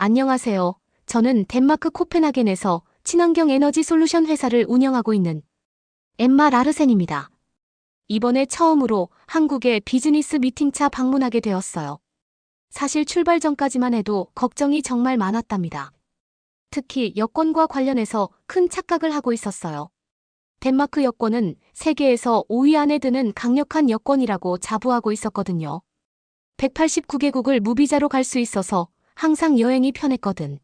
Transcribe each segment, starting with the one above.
안녕하세요. 저는 덴마크 코펜하겐에서 친환경 에너지 솔루션 회사를 운영하고 있는 엠마 라르센입니다. 이번에 처음으로 한국의 비즈니스 미팅차 방문하게 되었어요. 사실 출발 전까지만 해도 걱정이 정말 많았답니다. 특히 여권과 관련해서 큰 착각을 하고 있었어요. 덴마크 여권은 세계에서 5위 안에 드는 강력한 여권이라고 자부하고 있었거든요. 189개국을 무비자로 갈 수 있어서 항상 여행이 편했거든.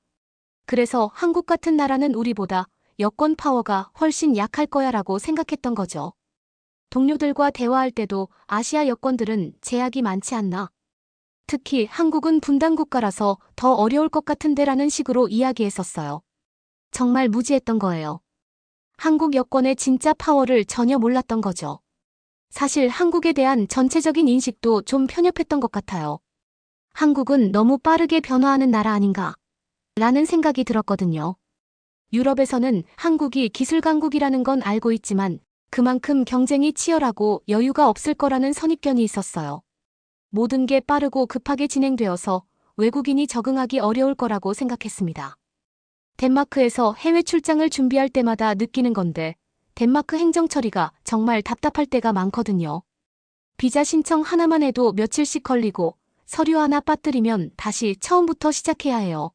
그래서 한국 같은 나라는 우리보다 여권 파워가 훨씬 약할 거야라고 생각했던 거죠. 동료들과 대화할 때도 아시아 여권들은 제약이 많지 않나. 특히 한국은 분단 국가라서 더 어려울 것 같은데라는 식으로 이야기했었어요. 정말 무지했던 거예요. 한국 여권의 진짜 파워를 전혀 몰랐던 거죠. 사실 한국에 대한 전체적인 인식도 좀 편협했던 것 같아요. 한국은 너무 빠르게 변화하는 나라 아닌가? 라는 생각이 들었거든요. 유럽에서는 한국이 기술 강국이라는 건 알고 있지만 그만큼 경쟁이 치열하고 여유가 없을 거라는 선입견이 있었어요. 모든 게 빠르고 급하게 진행되어서 외국인이 적응하기 어려울 거라고 생각했습니다. 덴마크에서 해외 출장을 준비할 때마다 느끼는 건데 덴마크 행정 처리가 정말 답답할 때가 많거든요. 비자 신청 하나만 해도 며칠씩 걸리고 서류 하나 빠뜨리면 다시 처음부터 시작해야 해요.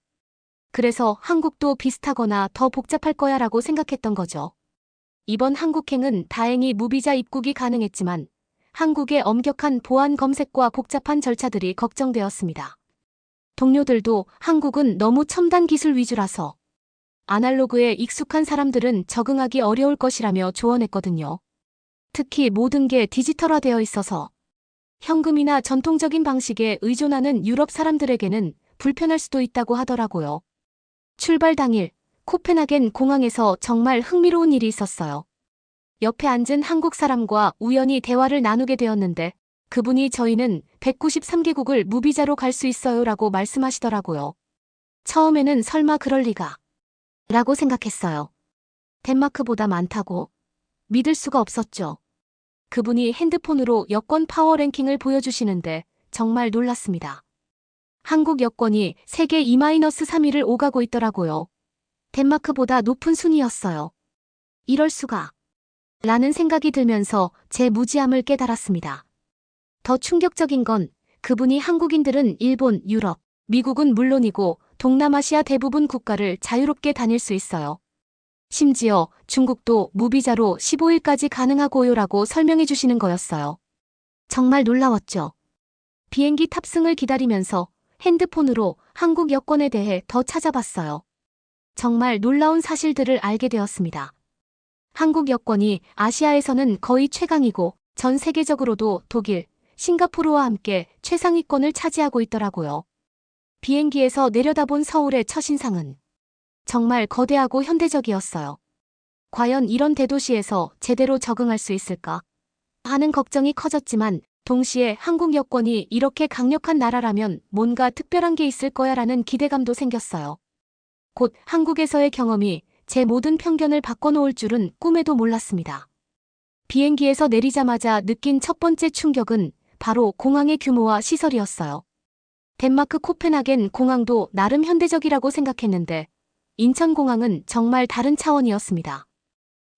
그래서 한국도 비슷하거나 더 복잡할 거야 라고 생각했던 거죠. 이번 한국행은 다행히 무비자 입국이 가능했지만 한국의 엄격한 보안 검색과 복잡한 절차들이 걱정되었습니다. 동료들도 한국은 너무 첨단 기술 위주라서 아날로그에 익숙한 사람들은 적응하기 어려울 것이라며 조언했거든요. 특히 모든 게 디지털화되어 있어서 현금이나 전통적인 방식에 의존하는 유럽 사람들에게는 불편할 수도 있다고 하더라고요. 출발 당일 코펜하겐 공항에서 정말 흥미로운 일이 있었어요. 옆에 앉은 한국 사람과 우연히 대화를 나누게 되었는데 그분이 저희는 193개국을 무비자로 갈 수 있어요 라고 말씀하시더라고요. 처음에는 설마 그럴 리가 라고 생각했어요. 덴마크보다 많다고 믿을 수가 없었죠. 그분이 핸드폰으로 여권 파워 랭킹을 보여주시는데 정말 놀랐습니다. 한국 여권이 세계 2-3위를 오가고 있더라고요. 덴마크보다 높은 순위였어요. 이럴 수가. 라는 생각이 들면서 제 무지함을 깨달았습니다. 더 충격적인 건 그분이 한국인들은 일본, 유럽, 미국은 물론이고 동남아시아 대부분 국가를 자유롭게 다닐 수 있어요. 심지어 중국도 무비자로 15일까지 가능하고요라고 설명해 주시는 거였어요. 정말 놀라웠죠. 비행기 탑승을 기다리면서 핸드폰으로 한국 여권에 대해 더 찾아봤어요. 정말 놀라운 사실들을 알게 되었습니다. 한국 여권이 아시아에서는 거의 최강이고 전 세계적으로도 독일, 싱가포르와 함께 최상위권을 차지하고 있더라고요. 비행기에서 내려다본 서울의 첫인상은 정말 거대하고 현대적이었어요. 과연 이런 대도시에서 제대로 적응할 수 있을까? 하는 걱정이 커졌지만 동시에 한국 여권이 이렇게 강력한 나라라면 뭔가 특별한 게 있을 거야라는 기대감도 생겼어요. 곧 한국에서의 경험이 제 모든 편견을 바꿔놓을 줄은 꿈에도 몰랐습니다. 비행기에서 내리자마자 느낀 첫 번째 충격은 바로 공항의 규모와 시설이었어요. 덴마크 코펜하겐 공항도 나름 현대적이라고 생각했는데 인천공항은 정말 다른 차원이었습니다.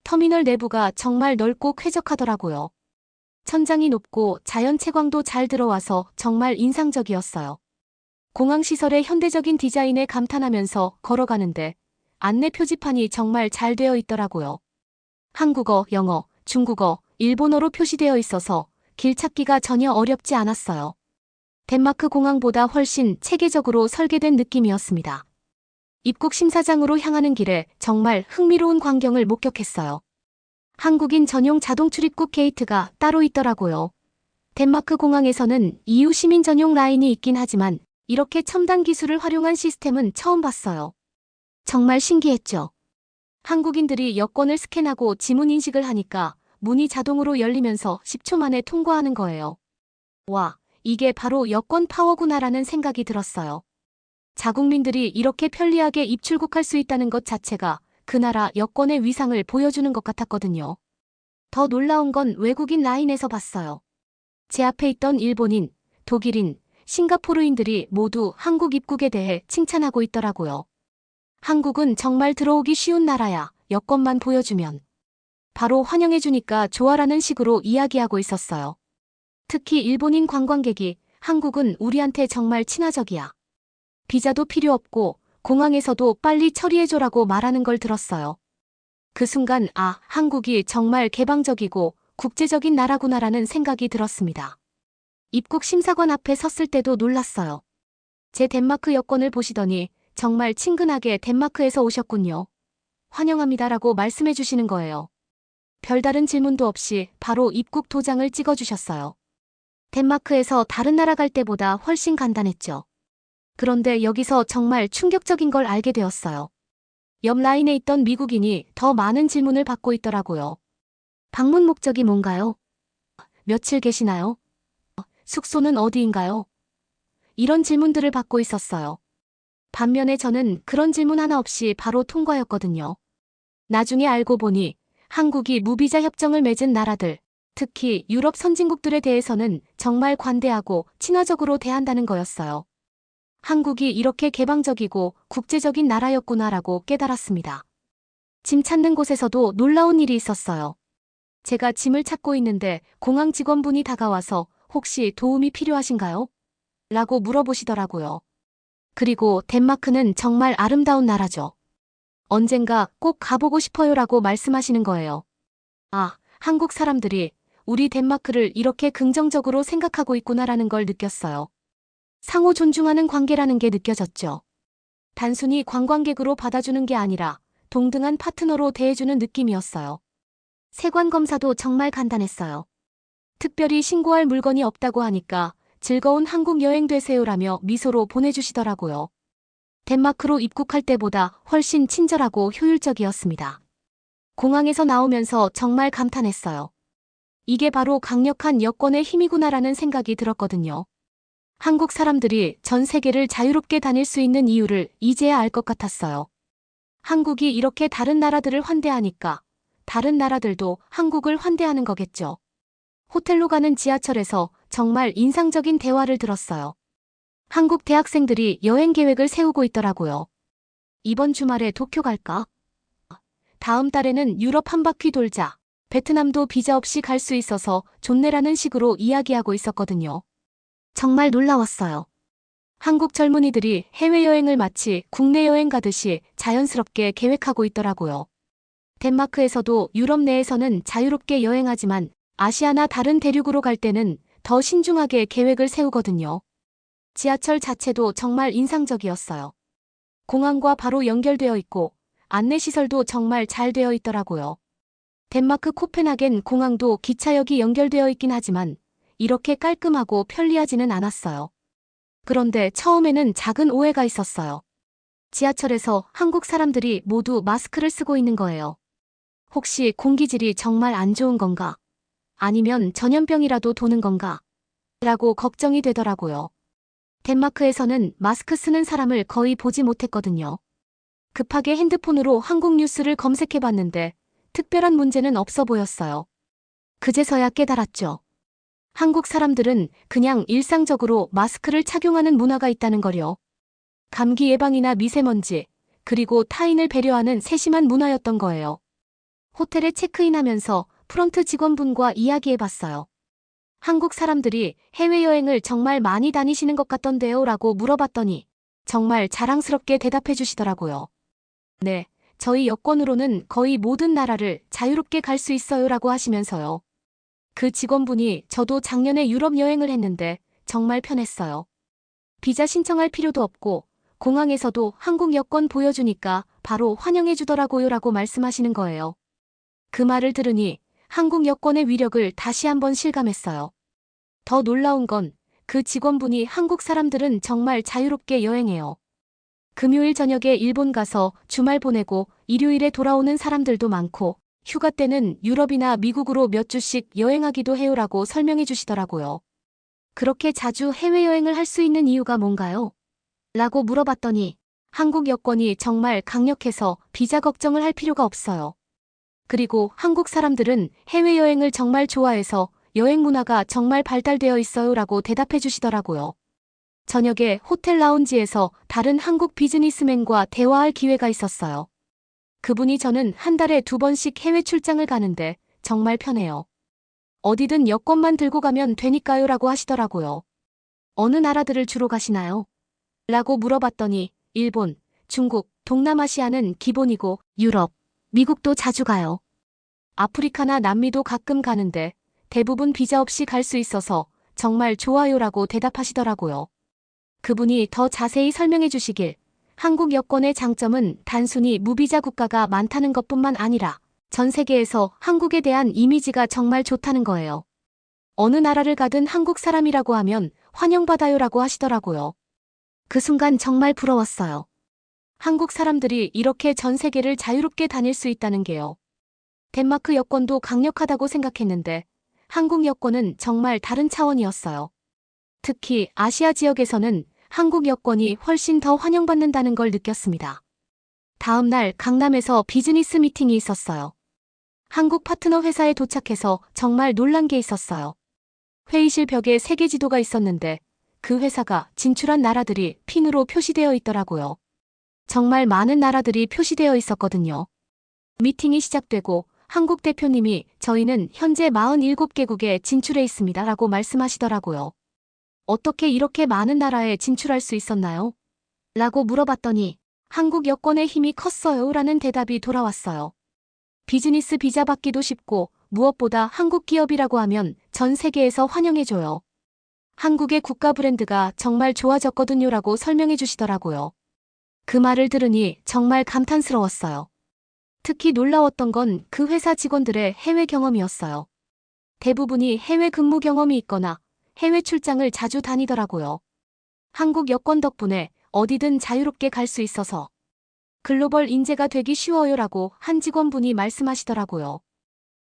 터미널 내부가 정말 넓고 쾌적하더라고요. 천장이 높고 자연 채광도 잘 들어와서 정말 인상적이었어요. 공항 시설의 현대적인 디자인에 감탄하면서 걸어가는데 안내 표지판이 정말 잘 되어 있더라고요. 한국어, 영어, 중국어, 일본어로 표시되어 있어서 길 찾기가 전혀 어렵지 않았어요. 덴마크 공항보다 훨씬 체계적으로 설계된 느낌이었습니다. 입국 심사장으로 향하는 길에 정말 흥미로운 광경을 목격했어요. 한국인 전용 자동 출입국 게이트가 따로 있더라고요. 덴마크 공항에서는 EU 시민 전용 라인이 있긴 하지만 이렇게 첨단 기술을 활용한 시스템은 처음 봤어요. 정말 신기했죠. 한국인들이 여권을 스캔하고 지문 인식을 하니까 문이 자동으로 열리면서 10초 만에 통과하는 거예요. 와, 이게 바로 여권 파워구나라는 생각이 들었어요. 자국민들이 이렇게 편리하게 입출국할 수 있다는 것 자체가 그 나라 여권의 위상을 보여주는 것 같았거든요. 더 놀라운 건 외국인 라인에서 봤어요. 제 앞에 있던 일본인, 독일인, 싱가포르인들이 모두 한국 입국에 대해 칭찬하고 있더라고요. 한국은 정말 들어오기 쉬운 나라야. 여권만 보여주면. 바로 환영해주니까 좋아라는 식으로 이야기하고 있었어요. 특히 일본인 관광객이 한국은 우리한테 정말 친화적이야. 비자도 필요 없고 공항에서도 빨리 처리해줘라고 말하는 걸 들었어요. 그 순간 아, 한국이 정말 개방적이고 국제적인 나라구나라는 생각이 들었습니다. 입국 심사관 앞에 섰을 때도 놀랐어요. 제 덴마크 여권을 보시더니 정말 친근하게 덴마크에서 오셨군요. 환영합니다라고 말씀해 주시는 거예요. 별다른 질문도 없이 바로 입국 도장을 찍어 주셨어요. 덴마크에서 다른 나라 갈 때보다 훨씬 간단했죠. 그런데 여기서 정말 충격적인 걸 알게 되었어요. 옆 라인에 있던 미국인이 더 많은 질문을 받고 있더라고요. 방문 목적이 뭔가요? 며칠 계시나요? 숙소는 어디인가요? 이런 질문들을 받고 있었어요. 반면에 저는 그런 질문 하나 없이 바로 통과였거든요. 나중에 알고 보니 한국이 무비자 협정을 맺은 나라들, 특히 유럽 선진국들에 대해서는 정말 관대하고 친화적으로 대한다는 거였어요. 한국이 이렇게 개방적이고 국제적인 나라였구나라고 깨달았습니다. 짐 찾는 곳에서도 놀라운 일이 있었어요. 제가 짐을 찾고 있는데 공항 직원분이 다가와서 혹시 도움이 필요하신가요? 라고 물어보시더라고요. 그리고 덴마크는 정말 아름다운 나라죠. 언젠가 꼭 가보고 싶어요 라고 말씀하시는 거예요. 아, 한국 사람들이 우리 덴마크를 이렇게 긍정적으로 생각하고 있구나라는 걸 느꼈어요. 상호 존중하는 관계라는 게 느껴졌죠. 단순히 관광객으로 받아주는 게 아니라 동등한 파트너로 대해주는 느낌이었어요. 세관 검사도 정말 간단했어요. 특별히 신고할 물건이 없다고 하니까 즐거운 한국 여행 되세요라며 미소로 보내주시더라고요. 덴마크로 입국할 때보다 훨씬 친절하고 효율적이었습니다. 공항에서 나오면서 정말 감탄했어요. 이게 바로 강력한 여권의 힘이구나라는 생각이 들었거든요. 한국 사람들이 전 세계를 자유롭게 다닐 수 있는 이유를 이제야 알 것 같았어요. 한국이 이렇게 다른 나라들을 환대하니까 다른 나라들도 한국을 환대하는 거겠죠. 호텔로 가는 지하철에서 정말 인상적인 대화를 들었어요. 한국 대학생들이 여행 계획을 세우고 있더라고요. 이번 주말에 도쿄 갈까? 다음 달에는 유럽 한 바퀴 돌자. 베트남도 비자 없이 갈 수 있어서 좋네라는 식으로 이야기하고 있었거든요. 정말 놀라웠어요. 한국 젊은이들이 해외여행을 마치 국내 여행 가듯이 자연스럽게 계획하고 있더라고요. 덴마크에서도 유럽 내에서는 자유롭게 여행하지만 아시아나 다른 대륙으로 갈 때는 더 신중하게 계획을 세우거든요. 지하철 자체도 정말 인상적이었어요. 공항과 바로 연결되어 있고 안내시설도 정말 잘 되어 있더라고요. 덴마크 코펜하겐 공항도 기차역이 연결되어 있긴 하지만 이렇게 깔끔하고 편리하지는 않았어요. 그런데 처음에는 작은 오해가 있었어요. 지하철에서 한국 사람들이 모두 마스크를 쓰고 있는 거예요. 혹시 공기질이 정말 안 좋은 건가? 아니면 전염병이라도 도는 건가? 라고 걱정이 되더라고요. 덴마크에서는 마스크 쓰는 사람을 거의 보지 못했거든요. 급하게 핸드폰으로 한국 뉴스를 검색해 봤는데 특별한 문제는 없어 보였어요. 그제서야 깨달았죠. 한국 사람들은 그냥 일상적으로 마스크를 착용하는 문화가 있다는 거요. 감기 예방이나 미세먼지, 그리고 타인을 배려하는 세심한 문화였던 거예요. 호텔에 체크인하면서 프런트 직원분과 이야기해 봤어요. 한국 사람들이 해외여행을 정말 많이 다니시는 것 같던데요 라고 물어봤더니 정말 자랑스럽게 대답해 주시더라고요. 네, 저희 여권으로는 거의 모든 나라를 자유롭게 갈 수 있어요 라고 하시면서요. 그 직원분이 저도 작년에 유럽 여행을 했는데 정말 편했어요. 비자 신청할 필요도 없고 공항에서도 한국 여권 보여주니까 바로 환영해 주더라고요 라고 말씀하시는 거예요. 그 말을 들으니 한국 여권의 위력을 다시 한번 실감했어요. 더 놀라운 건 그 직원분이 한국 사람들은 정말 자유롭게 여행해요. 금요일 저녁에 일본 가서 주말 보내고 일요일에 돌아오는 사람들도 많고 휴가 때는 유럽이나 미국으로 몇 주씩 여행하기도 해요라고 설명해 주시더라고요. 그렇게 자주 해외여행을 할 수 있는 이유가 뭔가요? 라고 물어봤더니 한국 여권이 정말 강력해서 비자 걱정을 할 필요가 없어요. 그리고 한국 사람들은 해외여행을 정말 좋아해서 여행 문화가 정말 발달되어 있어요 라고 대답해 주시더라고요. 저녁에 호텔 라운지에서 다른 한국 비즈니스맨과 대화할 기회가 있었어요. 그분이 저는 한 달에 두 번씩 해외 출장을 가는데 정말 편해요. 어디든 여권만 들고 가면 되니까요 라고 하시더라고요. 어느 나라들을 주로 가시나요? 라고 물어봤더니 일본, 중국, 동남아시아는 기본이고 유럽, 미국도 자주 가요. 아프리카나 남미도 가끔 가는데 대부분 비자 없이 갈 수 있어서 정말 좋아요라고 대답하시더라고요. 그분이 더 자세히 설명해 주시길 한국 여권의 장점은 단순히 무비자 국가가 많다는 것뿐만 아니라 전 세계에서 한국에 대한 이미지가 정말 좋다는 거예요. 어느 나라를 가든 한국 사람이라고 하면 환영받아요라고 하시더라고요. 그 순간 정말 부러웠어요. 한국 사람들이 이렇게 전 세계를 자유롭게 다닐 수 있다는 게요. 덴마크 여권도 강력하다고 생각했는데 한국 여권은 정말 다른 차원이었어요. 특히 아시아 지역에서는 한국 여권이 훨씬 더 환영받는다는 걸 느꼈습니다. 다음 날 강남에서 비즈니스 미팅이 있었어요. 한국 파트너 회사에 도착해서 정말 놀란 게 있었어요. 회의실 벽에 세계 지도가 있었는데 그 회사가 진출한 나라들이 핀으로 표시되어 있더라고요. 정말 많은 나라들이 표시되어 있었거든요. 미팅이 시작되고 한국 대표님이 저희는 현재 47개국에 진출해 있습니다 라고 말씀하시더라고요. 어떻게 이렇게 많은 나라에 진출할 수 있었나요? 라고 물어봤더니 한국 여권의 힘이 컸어요 라는 대답이 돌아왔어요. 비즈니스 비자 받기도 쉽고 무엇보다 한국 기업이라고 하면 전 세계에서 환영해줘요. 한국의 국가 브랜드가 정말 좋아졌거든요 라고 설명해 주시더라고요. 그 말을 들으니 정말 감탄스러웠어요. 특히 놀라웠던 건 그 회사 직원들의 해외 경험이었어요. 대부분이 해외 근무 경험이 있거나 해외 출장을 자주 다니더라고요. 한국 여권 덕분에 어디든 자유롭게 갈 수 있어서 글로벌 인재가 되기 쉬워요라고 한 직원분이 말씀하시더라고요.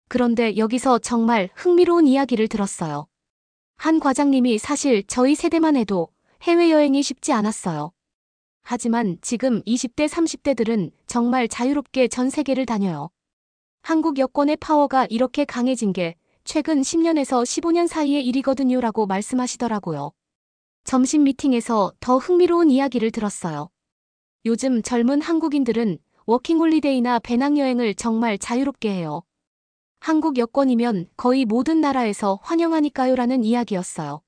그런데 여기서 정말 흥미로운 이야기를 들었어요. 한 과장님이 사실 저희 세대만 해도 해외여행이 쉽지 않았어요. 하지만 지금 20대, 30대들은 정말 자유롭게 전 세계를 다녀요. 한국 여권의 파워가 이렇게 강해진 게 최근 10년에서 15년 사이의 일이거든요 라고 말씀하시더라고요. 점심 미팅에서 더 흥미로운 이야기를 들었어요. 요즘 젊은 한국인들은 워킹홀리데이나 배낭여행을 정말 자유롭게 해요. 한국 여권이면 거의 모든 나라에서 환영하니까요 라는 이야기였어요.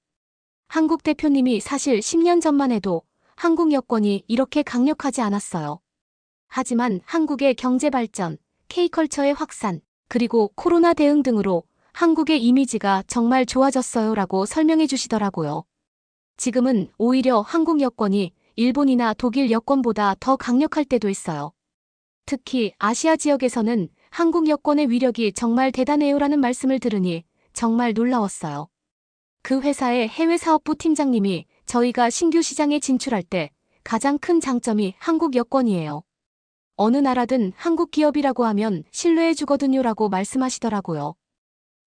한국 대표님이 사실 10년 전만 해도 한국 여권이 이렇게 강력하지 않았어요. 하지만 한국의 경제 발전, K컬처의 확산, 그리고 코로나 대응 등으로 한국의 이미지가 정말 좋아졌어요 라고 설명해 주시더라고요. 지금은 오히려 한국 여권이 일본이나 독일 여권보다 더 강력할 때도 있어요. 특히 아시아 지역에서는 한국 여권의 위력이 정말 대단해요 라는 말씀을 들으니 정말 놀라웠어요. 그 회사의 해외 사업부 팀장님이 저희가 신규 시장에 진출할 때 가장 큰 장점이 한국 여권이에요. 어느 나라든 한국 기업이라고 하면 신뢰해 주거든요 라고 말씀하시더라고요.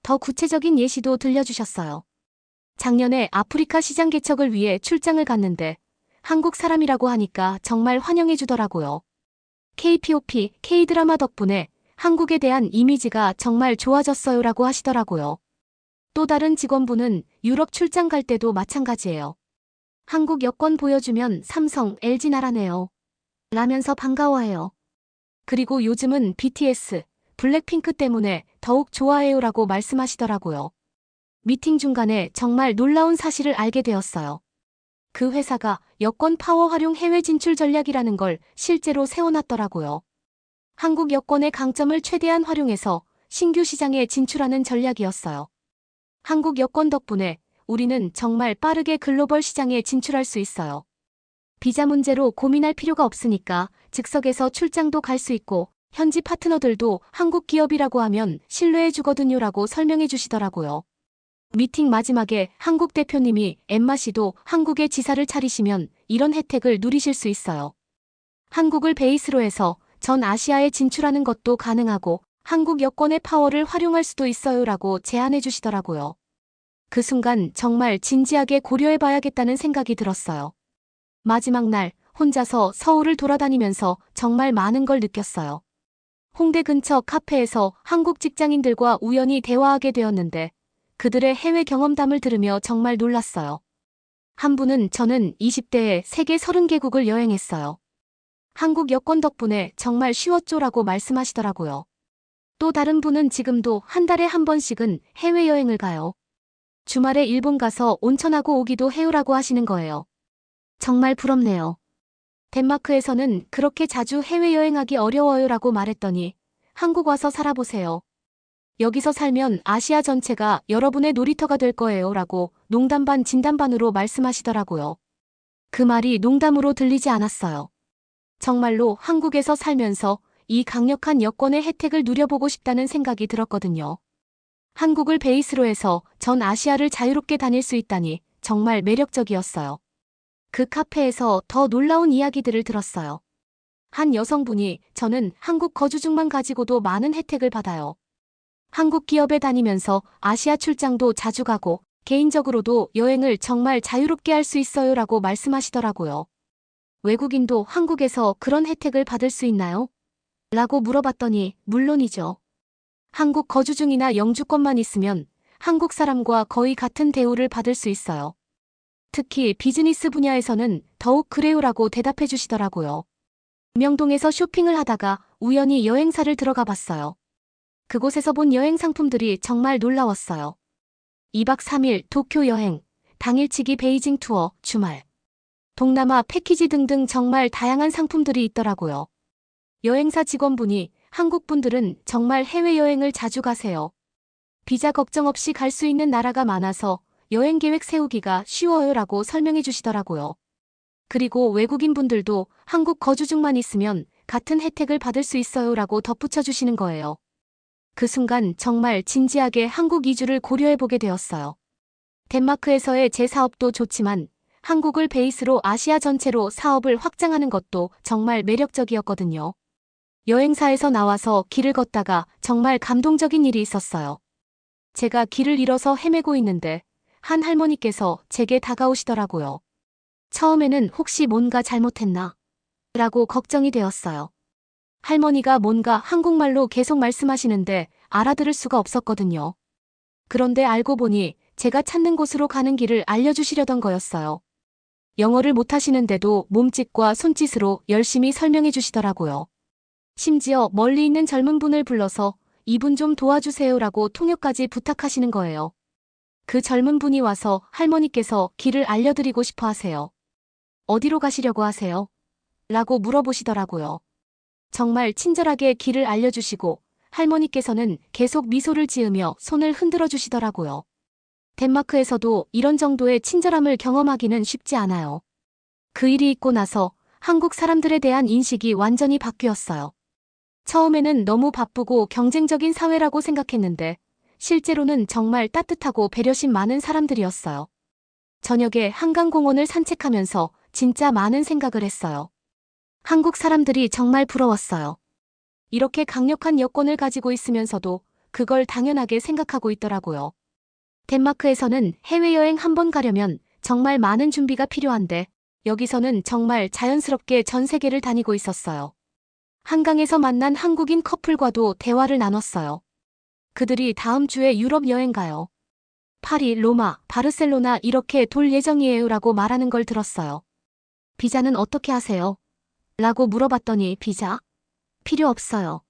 더 구체적인 예시도 들려주셨어요. 작년에 아프리카 시장 개척을 위해 출장을 갔는데 한국 사람이라고 하니까 정말 환영해 주더라고요. KPOP, K드라마 덕분에 한국에 대한 이미지가 정말 좋아졌어요 라고 하시더라고요. 또 다른 직원분은 유럽 출장 갈 때도 마찬가지예요. 한국 여권 보여주면 삼성, LG 나라네요. 라면서 반가워해요. 그리고 요즘은 BTS, 블랙핑크 때문에 더욱 좋아해요라고 말씀하시더라고요. 미팅 중간에 정말 놀라운 사실을 알게 되었어요. 그 회사가 여권 파워 활용 해외 진출 전략이라는 걸 실제로 세워놨더라고요. 한국 여권의 강점을 최대한 활용해서 신규 시장에 진출하는 전략이었어요. 한국 여권 덕분에 우리는 정말 빠르게 글로벌 시장에 진출할 수 있어요. 비자 문제로 고민할 필요가 없으니까 즉석에서 출장도 갈 수 있고 현지 파트너들도 한국 기업이라고 하면 신뢰해 주거든요라고 설명해 주시더라고요. 미팅 마지막에 한국 대표님이 엠마 씨도 한국에 지사를 차리시면 이런 혜택을 누리실 수 있어요. 한국을 베이스로 해서 전 아시아에 진출하는 것도 가능하고 한국 여권의 파워를 활용할 수도 있어요라고 제안해 주시더라고요. 그 순간 정말 진지하게 고려해 봐야겠다는 생각이 들었어요. 마지막 날 혼자서 서울을 돌아다니면서 정말 많은 걸 느꼈어요. 홍대 근처 카페에서 한국 직장인들과 우연히 대화하게 되었는데 그들의 해외 경험담을 들으며 정말 놀랐어요. 한 분은 저는 20대에 세계 30개국을 여행했어요. 한국 여권 덕분에 정말 쉬웠죠라고 말씀하시더라고요. 또 다른 분은 지금도 한 달에 한 번씩은 해외여행을 가요. 주말에 일본 가서 온천하고 오기도 해요라고 하시는 거예요. 정말 부럽네요. 덴마크에서는 그렇게 자주 해외여행하기 어려워요라고 말했더니 한국 와서 살아보세요. 여기서 살면 아시아 전체가 여러분의 놀이터가 될 거예요 라고 농담 반 진담 반으로 말씀하시더라고요. 그 말이 농담으로 들리지 않았어요. 정말로 한국에서 살면서 이 강력한 여권의 혜택을 누려보고 싶다는 생각이 들었거든요. 한국을 베이스로 해서 전 아시아를 자유롭게 다닐 수 있다니 정말 매력적이었어요. 그 카페에서 더 놀라운 이야기들을 들었어요. 한 여성분이 저는 한국 거주증만 가지고도 많은 혜택을 받아요. 한국 기업에 다니면서 아시아 출장도 자주 가고 개인적으로도 여행을 정말 자유롭게 할 수 있어요 라고 말씀하시더라고요. 외국인도 한국에서 그런 혜택을 받을 수 있나요? 라고 물어봤더니 물론이죠. 한국 거주 중이나 영주권만 있으면 한국 사람과 거의 같은 대우를 받을 수 있어요. 특히 비즈니스 분야에서는 더욱 그래요라고 대답해 주시더라고요. 명동에서 쇼핑을 하다가 우연히 여행사를 들어가 봤어요. 그곳에서 본 여행 상품들이 정말 놀라웠어요. 2박 3일 도쿄 여행, 당일치기 베이징 투어, 주말, 동남아 패키지 등등 정말 다양한 상품들이 있더라고요. 여행사 직원분이 한국 분들은 정말 해외여행을 자주 가세요. 비자 걱정 없이 갈 수 있는 나라가 많아서 여행 계획 세우기가 쉬워요 라고 설명해 주시더라고요. 그리고 외국인 분들도 한국 거주증만 있으면 같은 혜택을 받을 수 있어요 라고 덧붙여 주시는 거예요. 그 순간 정말 진지하게 한국 이주를 고려해 보게 되었어요. 덴마크에서의 제 사업도 좋지만 한국을 베이스로 아시아 전체로 사업을 확장하는 것도 정말 매력적이었거든요. 여행사에서 나와서 길을 걷다가 정말 감동적인 일이 있었어요. 제가 길을 잃어서 헤매고 있는데 한 할머니께서 제게 다가오시더라고요. 처음에는 혹시 뭔가 잘못했나? 라고 걱정이 되었어요. 할머니가 뭔가 한국말로 계속 말씀하시는데 알아들을 수가 없었거든요. 그런데 알고 보니 제가 찾는 곳으로 가는 길을 알려주시려던 거였어요. 영어를 못하시는데도 몸짓과 손짓으로 열심히 설명해 주시더라고요. 심지어 멀리 있는 젊은 분을 불러서 이분 좀 도와주세요라고 통역까지 부탁하시는 거예요. 그 젊은 분이 와서 할머니께서 길을 알려드리고 싶어 하세요. 어디로 가시려고 하세요? 라고 물어보시더라고요. 정말 친절하게 길을 알려주시고 할머니께서는 계속 미소를 지으며 손을 흔들어 주시더라고요. 덴마크에서도 이런 정도의 친절함을 경험하기는 쉽지 않아요. 그 일이 있고 나서 한국 사람들에 대한 인식이 완전히 바뀌었어요. 처음에는 너무 바쁘고 경쟁적인 사회라고 생각했는데 실제로는 정말 따뜻하고 배려심 많은 사람들이었어요. 저녁에 한강공원을 산책하면서 진짜 많은 생각을 했어요. 한국 사람들이 정말 부러웠어요. 이렇게 강력한 여권을 가지고 있으면서도 그걸 당연하게 생각하고 있더라고요. 덴마크에서는 해외여행 한 번 가려면 정말 많은 준비가 필요한데 여기서는 정말 자연스럽게 전 세계를 다니고 있었어요. 한강에서 만난 한국인 커플과도 대화를 나눴어요. 그들이 다음 주에 유럽 여행 가요. 파리, 로마, 바르셀로나 이렇게 돌 예정이에요 라고 말하는 걸 들었어요. 비자는 어떻게 하세요? 라고 물어봤더니 비자? 필요 없어요.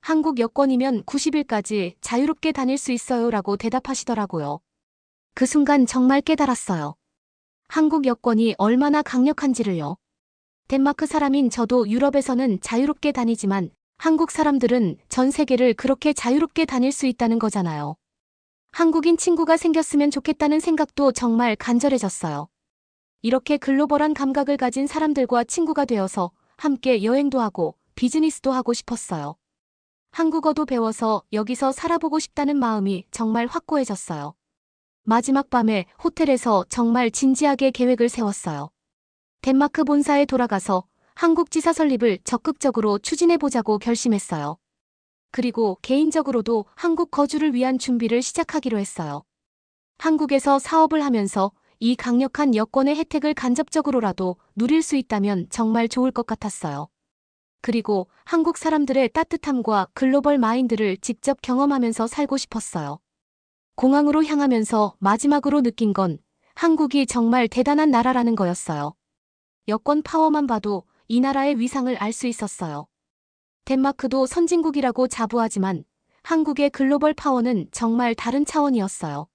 한국 여권이면 90일까지 자유롭게 다닐 수 있어요 라고 대답하시더라고요. 그 순간 정말 깨달았어요. 한국 여권이 얼마나 강력한지를요. 덴마크 사람인 저도 유럽에서는 자유롭게 다니지만 한국 사람들은 전 세계를 그렇게 자유롭게 다닐 수 있다는 거잖아요. 한국인 친구가 생겼으면 좋겠다는 생각도 정말 간절해졌어요. 이렇게 글로벌한 감각을 가진 사람들과 친구가 되어서 함께 여행도 하고 비즈니스도 하고 싶었어요. 한국어도 배워서 여기서 살아보고 싶다는 마음이 정말 확고해졌어요. 마지막 밤에 호텔에서 정말 진지하게 계획을 세웠어요. 덴마크 본사에 돌아가서 한국 지사 설립을 적극적으로 추진해보자고 결심했어요. 그리고 개인적으로도 한국 거주를 위한 준비를 시작하기로 했어요. 한국에서 사업을 하면서 이 강력한 여권의 혜택을 간접적으로라도 누릴 수 있다면 정말 좋을 것 같았어요. 그리고 한국 사람들의 따뜻함과 글로벌 마인드를 직접 경험하면서 살고 싶었어요. 공항으로 향하면서 마지막으로 느낀 건 한국이 정말 대단한 나라라는 거였어요. 여권 파워만 봐도 이 나라의 위상을 알 수 있었어요. 덴마크도 선진국이라고 자부하지만 한국의 글로벌 파워는 정말 다른 차원이었어요.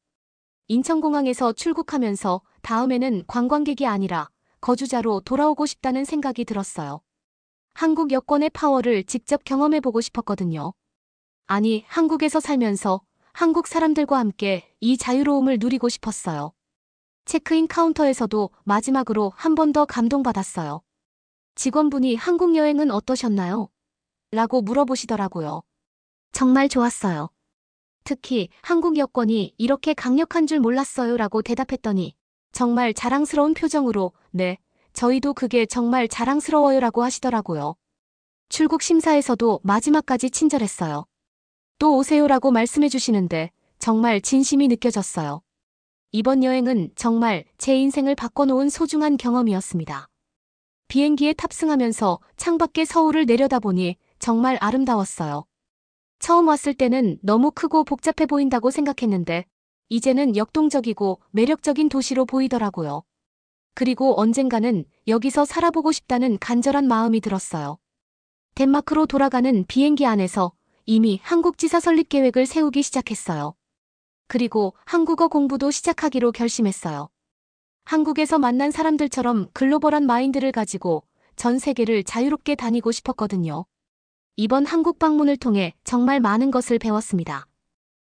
인천공항에서 출국하면서 다음에는 관광객이 아니라 거주자로 돌아오고 싶다는 생각이 들었어요. 한국 여권의 파워를 직접 경험해보고 싶었거든요. 아니, 한국에서 살면서 한국 사람들과 함께 이 자유로움을 누리고 싶었어요. 체크인 카운터에서도 마지막으로 한 번 더 감동받았어요. 직원분이 한국 여행은 어떠셨나요? 라고 물어보시더라고요. 정말 좋았어요. 특히 한국 여권이 이렇게 강력한 줄 몰랐어요 라고 대답했더니 정말 자랑스러운 표정으로 네, 저희도 그게 정말 자랑스러워요 라고 하시더라고요. 출국 심사에서도 마지막까지 친절했어요. 또 오세요 라고 말씀해 주시는데 정말 진심이 느껴졌어요. 이번 여행은 정말 제 인생을 바꿔놓은 소중한 경험이었습니다. 비행기에 탑승하면서 창밖에 서울을 내려다보니 정말 아름다웠어요. 처음 왔을 때는 너무 크고 복잡해 보인다고 생각했는데 이제는 역동적이고 매력적인 도시로 보이더라고요. 그리고 언젠가는 여기서 살아보고 싶다는 간절한 마음이 들었어요. 덴마크로 돌아가는 비행기 안에서 이미 한국지사 설립 계획을 세우기 시작했어요. 그리고 한국어 공부도 시작하기로 결심했어요. 한국에서 만난 사람들처럼 글로벌한 마인드를 가지고 전 세계를 자유롭게 다니고 싶었거든요. 이번 한국 방문을 통해 정말 많은 것을 배웠습니다.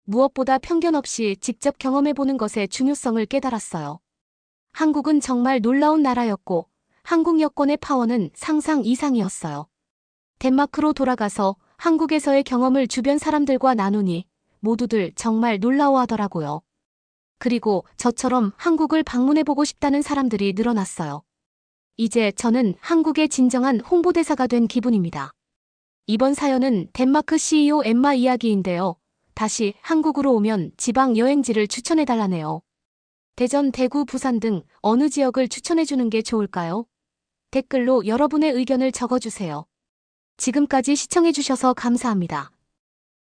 무엇보다 편견 없이 직접 경험해보는 것의 중요성을 깨달았어요. 한국은 정말 놀라운 나라였고 한국 여권의 파워는 상상 이상이었어요. 덴마크로 돌아가서 한국에서의 경험을 주변 사람들과 나누니 모두들 정말 놀라워하더라고요. 그리고 저처럼 한국을 방문해보고 싶다는 사람들이 늘어났어요. 이제 저는 한국의 진정한 홍보대사가 된 기분입니다. 이번 사연은 덴마크 CEO 엠마 이야기인데요. 다시 한국으로 오면 지방 여행지를 추천해달라네요. 대전, 대구, 부산 등 어느 지역을 추천해주는 게 좋을까요? 댓글로 여러분의 의견을 적어주세요. 지금까지 시청해주셔서 감사합니다.